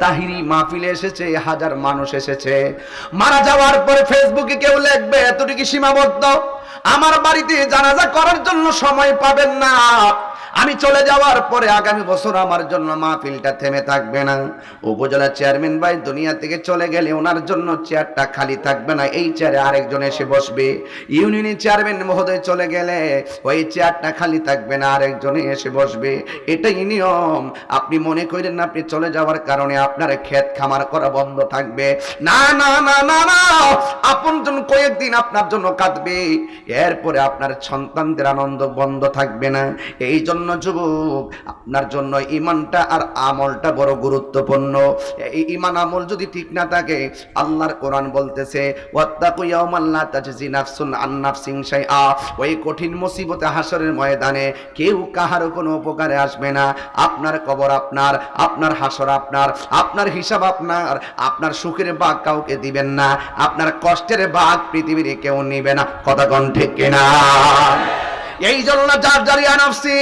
তাহিরি মাহফিলে এসেছে, হাজার মানুষ এসেছে। মারা যাওয়ার পরে ফেসবুকে কেউ লিখবে, এতটুকু সীমাবদ্ধ? আমার বাড়িতে জানাজা করার জন্য সময় পাবেন না। আমি চলে যাওয়ার পরে আগামী বছর আমার জন্য মাহফিলটা থেমে থাকবে না। উপজেলা চেয়ারম্যান ভাই দুনিয়া থেকে চলে গেলে ওনার জন্য চেয়ারটা খালি থাকবে না। এই চেয়ারে আরেকজন এসে বসবে। ইউনিয়নের চেয়ারম্যান মহোদয় চলে গেলে ওই চেয়ারটা খালি থাকবে না, আরেকজন এসে বসবে। এটাই নিয়ম। আপনি মনে করেন না, আপনি চলে যাওয়ার কারণে আপনার ক্ষেত খামার করা বন্ধ থাকবে। না না না না না। আপনজন কয়েকদিন আপনার জন্য কাঁদবে। এরপরে আপনার সন্তানদের আনন্দ বন্ধ থাকবে না। এই জন্য যুবক, আপনার জন্য ইমানটা আর আমলটা বড় গুরুত্বপূর্ণ। এই ইমান আমল যদি ঠিক না থাকে, আল্লাহর কোরআন বলতেছে ওই কঠিন মুসিবতে হাসরের ময়দানে কেউ কাহারও কোনো উপকারে আসবে না। আপনার কবর আপনার আপনার হাসর আপনার আপনার হিসাব আপনার আপনার সুখের ভাগ কাউকে দিবেন না, আপনার কষ্টের বাঘ পৃথিবীর কেউ নিবে না। কথা কন ঠিক কিনা? এই জন্য যার জারিয়া নফসি,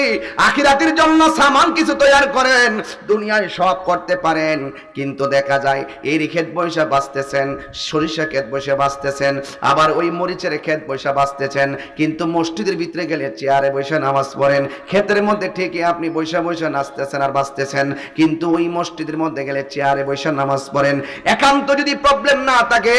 আখিরাতের জন্য সামান কিছু তৈরি করেন, দুনিয়ায় সব করতে পারেন। কিন্তু দেখা যায় এই ক্ষেত বৈশা বাঁচতেছেন, সরিষা ক্ষেত বসে বাঁচতেছেন, আবার ওই মরিচের ক্ষেত বৈশা বাঁচতেছেন। কিন্তু মসজিদের ভিতরে গেলে চেয়ারে বসে নামাজ পড়েন। ক্ষেতের মধ্যে ঠিকই আপনি বৈশা বৈশা নাচতেছেন আর বাঁচতেছেন, কিন্তু ওই মসজিদের মধ্যে গেলে চেয়ারে বৈশা নামাজ পড়েন। একান্ত যদি প্রবলেম না থাকে,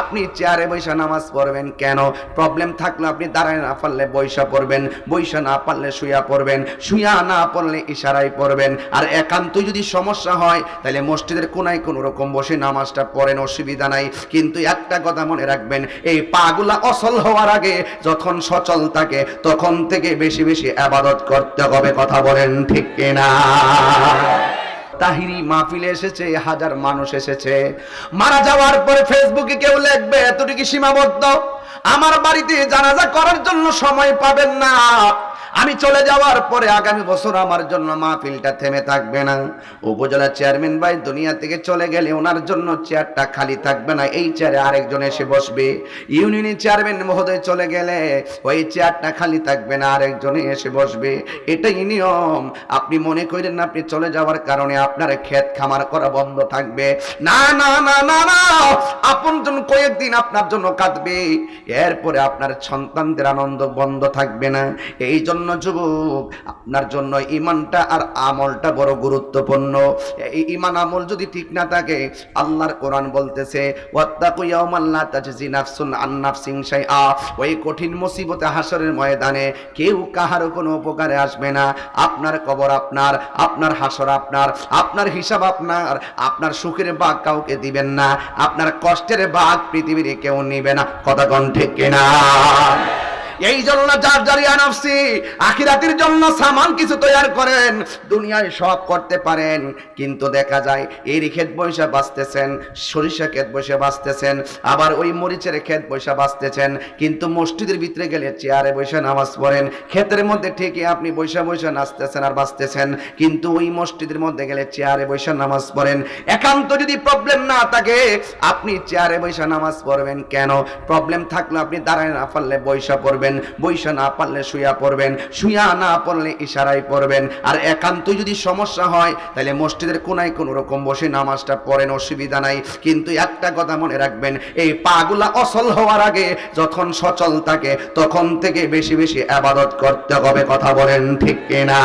আপনি চেয়ারে বৈশা নামাজ পড়বেন কেন? প্রবলেম থাকলে আপনি দাঁড়ায় না পারলে বৈশা পড়বেন। বৈশা না পারলে শুয়া পড়বেন শুয়া না পড়লে ইশারায় পড়বেন। আর একান্ত যদি সমস্যা হয়, তাহলে মসজিদের কোনায় কোনো রকম বসে নামাজটা পড়েন, অসুবিধা নাই। কিন্তু একটা কথা মনে রাখবেন, এই পাগুলা অসল হওয়ার আগে যখন সচল থাকে, তখন থেকে বেশি বেশি আবাদত করতে হবে, কথা বলেন ঠিক কিনা? তাহিরি মাহফিলে এসেছে, হাজার মানুষ এসেছে। মারা যাওয়ার পরে ফেসবুকে কেউ লিখবে, এতটুকু সীমাবদ্ধ? আমার বাড়িতে জানাজা করার জন্য সময় পাবেন না। আমি চলে যাওয়ার পরে আগামী বছর আমার জন্য মাহফিলটা থেমে থাকবে না। উপজেলা চেয়ারম্যান ভাই দুনিয়া থেকে চলে গেলে ওনার জন্য চেয়ারটা খালি থাকবে না। এই চেয়ারে আরেকজন এসে বসবে। ইউনিয়নের চেয়ারম্যান মহোদয় চলে গেলে ওই চেয়ারটা খালি থাকবে না, আরেকজন এসে বসবে। এটাই নিয়ম। আপনি মনে করেন না আপনি চলে যাওয়ার কারণে আপনার ক্ষেত খামার করা বন্ধ থাকবে। না না না না না। আপনজন কয়েকদিন আপনার জন্য কাঁদবে। এরপরে আপনার সন্তানদের আনন্দ বন্ধ থাকবে না। এই জন্য যুবক। আপনার জন্য ইমানটা আর আমলটা বড় গুরুত্বপূর্ণ। এই ইমান আমল যদি ঠিক না থাকে, আল্লাহর কোরআন বলতেছে ওই কঠিন মুসিবতে হাসরের ময়দানে কেউ কাহারও কোনো উপকারে আসবে না। আপনার কবর আপনার আপনার হাসর আপনার আপনার হিসাব আপনার। আপনার সুখের ভাগ কাউকে দিবেন না, আপনার কষ্টের ভাগ পৃথিবীর কেউ নিবে না। কথা ঠিক কিনা? এই জন্য যার জারিয়া নফসি আখিরাতের জন্য সামান কিছু তৈরি করেন। দুনিয়ায় সব করতে পারেন। কিন্তু দেখা যায় এই ক্ষেত বৈশা বাঁচতেছেন, সরিষা ক্ষেত বসে বাঁচতেছেন, আবার ওই মরিচের ক্ষেত বৈশা বাঁচতেছেন। কিন্তু মসজিদের ভিতরে গেলে চেয়ারে বসে নামাজ পড়েন। ক্ষেতের মধ্যে ঠিকই আপনি বৈশা বৈশা নাচতেছেন আর বাঁচতেছেন। কিন্তু ওই মসজিদের মধ্যে গেলে চেয়ারে বৈশা নামাজ পড়েন। একান্ত যদি প্রবলেম না থাকে, আপনি চেয়ারে বৈশা নামাজ পড়বেন কেন? প্রবলেম থাকলে আপনি দাঁড়ায় না পারলে বৈশা পড়বেন, বৈশা না পারলে শুয়া পড়বেন শুয়া না পড়লে ইশারায় পড়বেন। আর একান্তই যদি সমস্যা হয় তাহলে মসজিদের কোনায় কোনো রকম বসে নামাজটা পড়েন, অসুবিধা নাই। কিন্তু একটা কথা মনে রাখবেন, এই পাগুলা অসল হওয়ার আগে যখন সচল থাকে, তখন থেকে বেশি বেশি আবাদত করতে হবে, কথা বলেন ঠিক কিনা?